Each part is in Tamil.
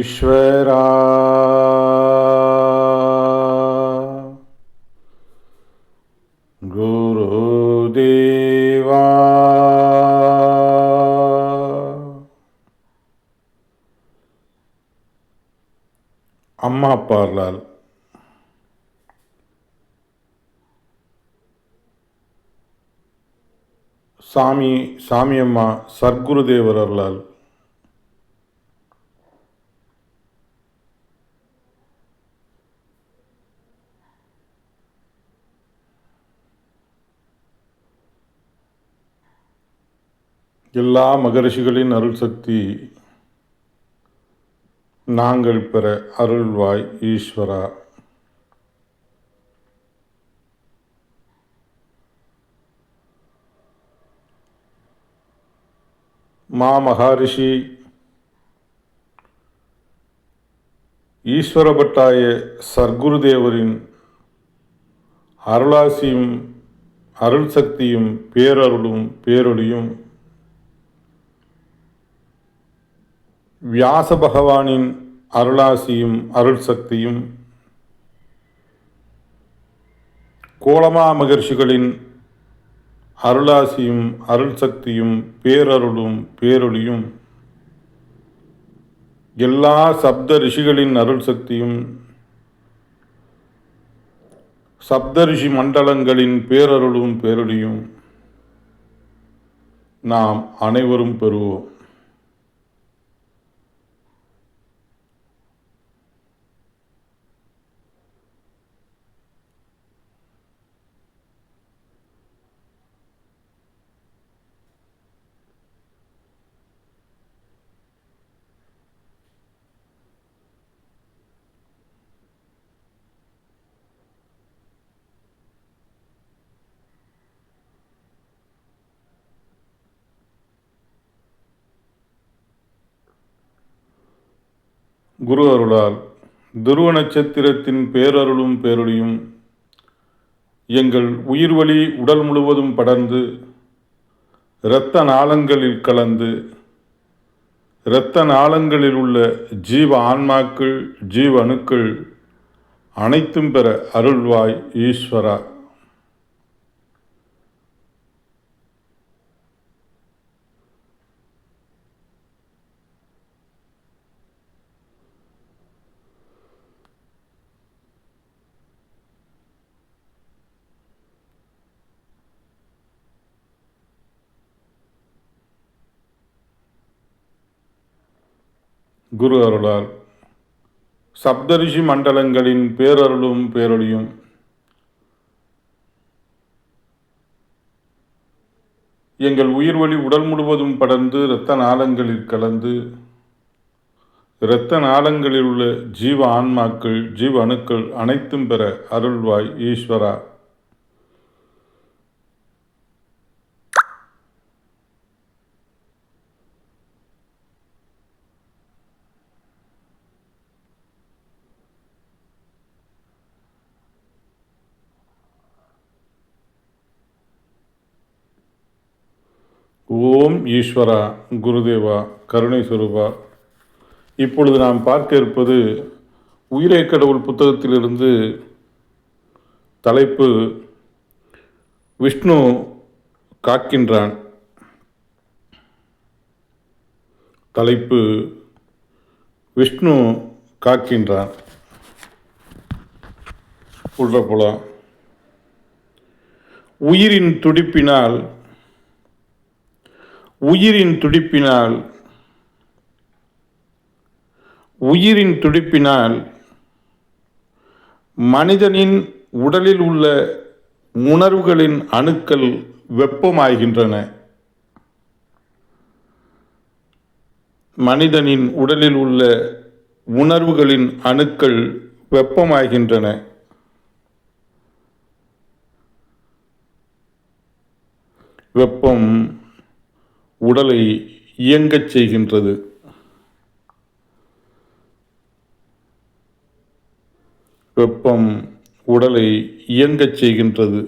ईश्वरा गुरुदेवा அம்மா பார்லால் சாமி சாமியம்மா சர்க்குருதேவர் அருளால் எல்லா மகரிஷிகளின் அருள் சக்தி நாங்கள் பெற அருள்வாய் ஈஸ்வரா. மா மகாரிஷி ஈஸ்வரபட்டாய சர்க்குருதேவரின் அருளாசியும் அருள் சக்தியும் பேரருளும் பேரொழியும் வியாச பகவானின் அருளாசியும் அருள் சக்தியும் கோலமா மகர்ஷிகளின் அருளாசியும் அருள் சக்தியும் பேரருளும் பேரொளியும் எல்லா சப்த ரிஷிகளின் அருள் சக்தியும் சப்தரிஷி மண்டலங்களின் பேரருளும் பேரொளியும் நாம் அனைவரும் பெறுவோம். குரு அருளால் துருவ நட்சத்திரத்தின் பேரருளும் பேரொழியும் எங்கள் உயிர் வழி உடல் முழுவதும் படர்ந்து இரத்த நாளங்களில் கலந்து இரத்த நாளங்களில் உள்ள ஜீவ ஆன்மாக்கள் ஜீவ அணுக்கள் அனைத்தும் பெற அருள்வாய் ஈஸ்வரா. குரு அருளால். சப்தரிஷி மண்டலங்களின் பேரருளும் பேரொழியும். எங்கள் உயிர் வழி உடல் முழுவதும் படர்ந்து இரத்த நாளங்களில் கலந்து இரத்த நாளங்களில் உள்ள ஜீவ ஆன்மாக்கள் ஜீவ அணுக்கள் அனைத்தும் பெற அருள்வாய் ஈஸ்வரா. ஓம் ஈஸ்வரா குருதேவா கருணை சுரூபா. இப்பொழுது நாம் பார்க்க இருப்பது உயிரை கடவுள் புத்தகத்திலிருந்து தலைப்பு விஷ்ணு காக்கின்றான். தலைப்பு விஷ்ணு காக்கின்றான். உள்ள போலாம். உயிரின் துடிப்பினால் உயிரின் துடிப்பினால் உயிரின் துடிப்பினால் மனிதனின் உடலில் உள்ள உணர்வுகளின் அணுக்கள் வெப்பமாகின்றன. மனிதனின் உடலில் உள்ள உணர்வுகளின் அணுக்கள் வெப்பமாகின்றன. வெப்பம் உடலை இயங்கச் செய்கின்றது. வெப்பம் உடலை இயங்கச் செய்கின்றது.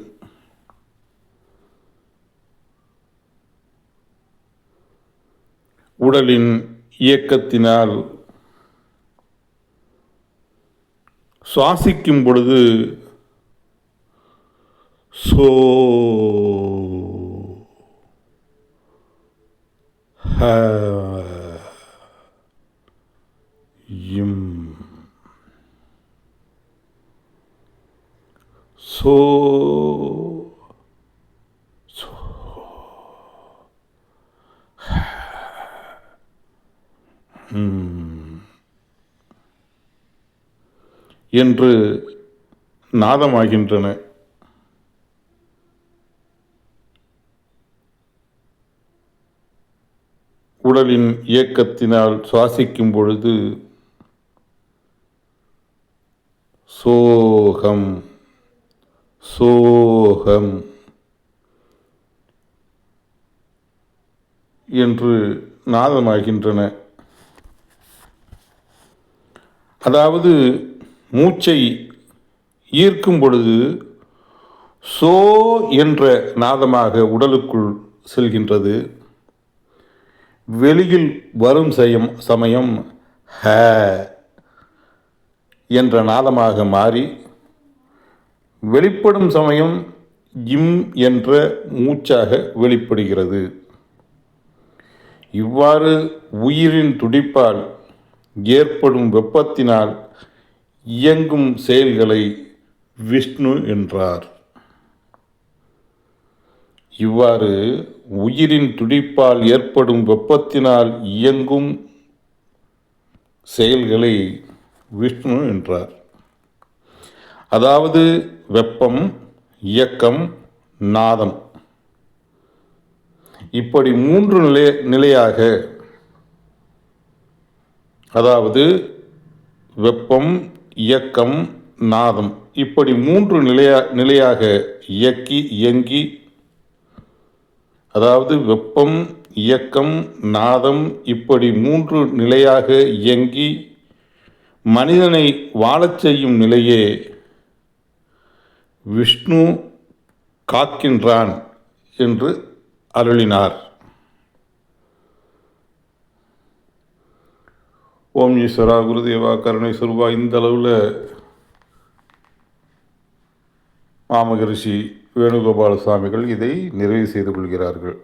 உடலின் இயக்கத்தினால் சுவாசிக்கும் பொழுது சோ ஹ இம் சோ சோ என்று நாதமாகின்றன. உடலின் இயக்கத்தினால் சுவாசிக்கும் பொழுது சோகம் சோகம் என்று நாதமாகின்றன. அதாவது மூச்சை ஈர்க்கும் பொழுது சோ என்ற நாதமாக உடலுக்குள் செல்கின்றது. வெளியில் வரும் சயம் சமயம் ஹ என்ற நாதமாக மாறி வெளிப்படும் சமயம் இம் என்ற மூச்சாக வெளிப்படுகிறது. இவ்வாறு உயிரின் துடிப்பால் ஏற்படும் வெப்பத்தினால் இயங்கும் செயல்களை விஷ்ணு என்றார். இவ்வாறு உயிரின் துடிப்பால் ஏற்படும் வெப்பத்தினால் இயங்கும் செயல்களை விஷ்ணு என்றார். அதாவது வெப்பம் இயக்கம் நாதம். இப்படி மூன்று நிலை நிலையாக அதாவது வெப்பம் இயக்கம் நாதம் இப்படி மூன்று நிலையா நிலையாக இயக்கி இயங்கி அதாவது வெப்பம் இயக்கம் நாதம் இப்படி மூன்று நிலையாக இயங்கி மனிதனை வாழச் செய்யும் நிலையே விஷ்ணு காக்கின்றான் என்று அருளினார். ஓம் ஈஸ்வரா குருதேவா கருணை சுருபா இந்த அளவில் மாமகரிஷி வேணுகோபால சுவாமிகள் இதை நிறைவு செய்து கொள்கிறார்கள்.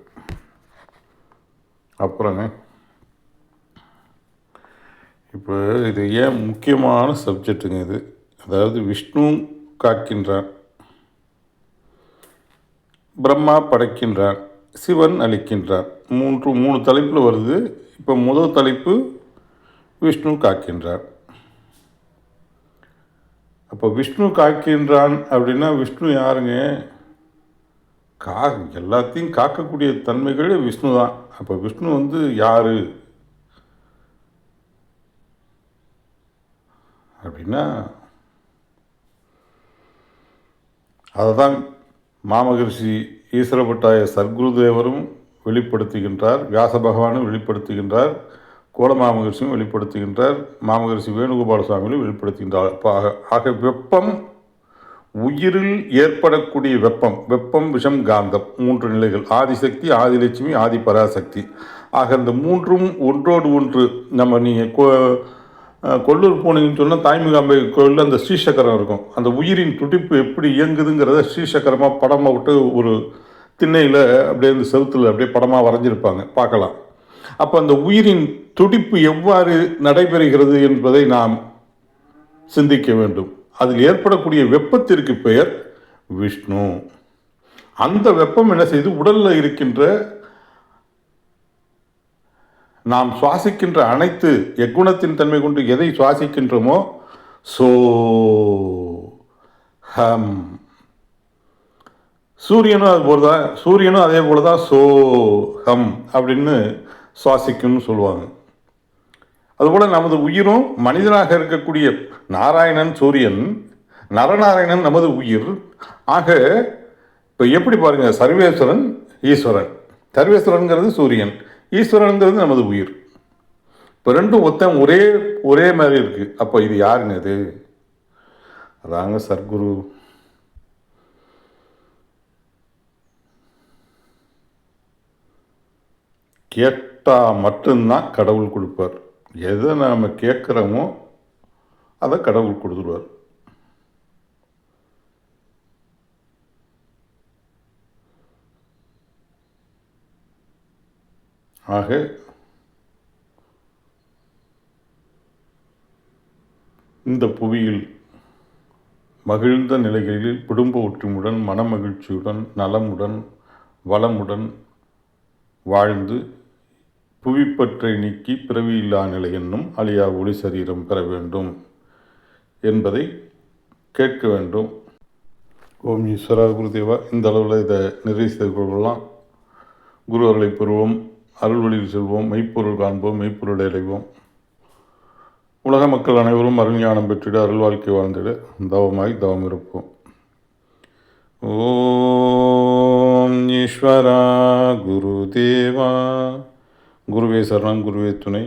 அப்புறங்க இப்போ இது ஏன் முக்கியமான சப்ஜெக்ட்டுங்க இது? அதாவது விஷ்ணு காக்கின்றான். பிரம்மா படைக்கின்றான். சிவன் அளிக்கின்றான். மூன்று மூணு தலைப்பில் வருது. இப்போ முதல் தலைப்பு விஷ்ணு காக்கின்றான். அப்போ விஷ்ணு காக்கின்றான் அப்படின்னா விஷ்ணு யாருங்க? கா எல்லாத்தையும் காக்கக்கூடிய தன்மைகளே விஷ்ணு தான். அப்போ விஷ்ணு வந்து யார்? அப்படின்னா அதை தான் மாமகரிஷி ஈஸ்வரபட்டாய சர்க்குருதேவரும் வெளிப்படுத்துகின்றார் வியாச பகவானும் வெளிப்படுத்துகின்றார் கோலமாமகரிஷியும் வெளிப்படுத்துகின்றார் மாமகரிஷி வேணுகோபால சுவாமியும் வெளிப்படுத்துகின்றார். அப்போ ஆக ஆக வெப்பம் உயிரில் ஏற்படக்கூடிய வெப்பம் வெப்பம் விஷம் காந்தம் மூன்று நிலைகள். ஆதிசக்தி ஆதிலட்சுமி ஆதி பராசக்தி ஆக இந்த மூன்றும் ஒன்றோடு ஒன்று நம்ம நீங்கள் கொல்லூர் போனீங்கன்னு சொன்னால் தாய்மிகாம்பை கோயிலில் அந்த ஸ்ரீசக்கரம் இருக்கும். அந்த உயிரின் துடிப்பு எப்படி இயங்குதுங்கிறத ஸ்ரீசக்கரமாக படமாக விட்டு ஒரு திண்ணையில் அப்படியே அந்த செவுத்தில் அப்படியே படமாக வரைஞ்சிருப்பாங்க. பார்க்கலாம். அப்போ அந்த உயிரின் துடிப்பு எவ்வாறு நடைபெறுகிறது என்பதை நாம் சிந்திக்க வேண்டும். அதில் ஏற்படக்கூடிய வெப்பத்திற்கு பெயர் விஷ்ணு. அந்த வெப்பம் என்ன செய்து உடலில் இருக்கின்ற நாம் சுவாசிக்கின்ற அனைத்து எக்குணத்தின் தன்மை கொண்டு எதை சுவாசிக்கின்றோமோ சோ ஹம். சூரியனும் அது போல தான் சூரியனும் அதே போல தான் சோ ஹம் அப்படின்னு சுவாசிக்கும்னு சொல்லுவாங்க. அதுபோல் நமது உயிரும் மனிதனாக இருக்கக்கூடிய நாராயணன் சூரியன் நரநாராயணன் நமது உயிர். ஆக இப்போ எப்படி பாருங்க சர்வேஸ்வரன் ஈஸ்வரன். சர்வேஸ்வரன்கிறது சூரியன் ஈஸ்வரனுங்கிறது நமது உயிர். இப்போ ரெண்டும் ஒத்தம் ஒரே ஒரே மாதிரி இருக்குது அப்போ இது யாருங்க இது அதாங்க சர்க்குரு. கேட்டால் மட்டும்தான் கடவுள் கொடுப்பார். எதை நாம் கேட்குறோமோ அதை கடவுள் கொடுத்துருவார். ஆக இந்த புவியில் மகிழ்ந்த நிலைகளில் குடும்ப ஒற்றுமையுடன் மனமகிழ்ச்சியுடன் நலமுடன் வளமுடன் வாழ்ந்து புவிப்பற்றை நீக்கி பிறவியில்லா நிலை என்னும் அழியா ஒளி சரீரம் பெற வேண்டும் என்பதை கேட்க வேண்டும். ஓம் ஈஸ்வரா குருதேவா இந்த அளவில் இதை நிறைவு செய்து கொள்ளலாம். குரு அருளை பெறுவோம் அருள்வழியில் செல்வோம் மெய்ப்பொருள் காண்போம் மெய்ப்பொருளை அடைவோம். உலக மக்கள் அனைவரும் அருள் ஞானம் பெற்றிட அருள் வாழ்க்கை வாழ்ந்திட தவமாய் தவம் இருப்போம். ஓம் ஈஸ்வரா குருதேவா. குருவே சரணம் குருவே துணை.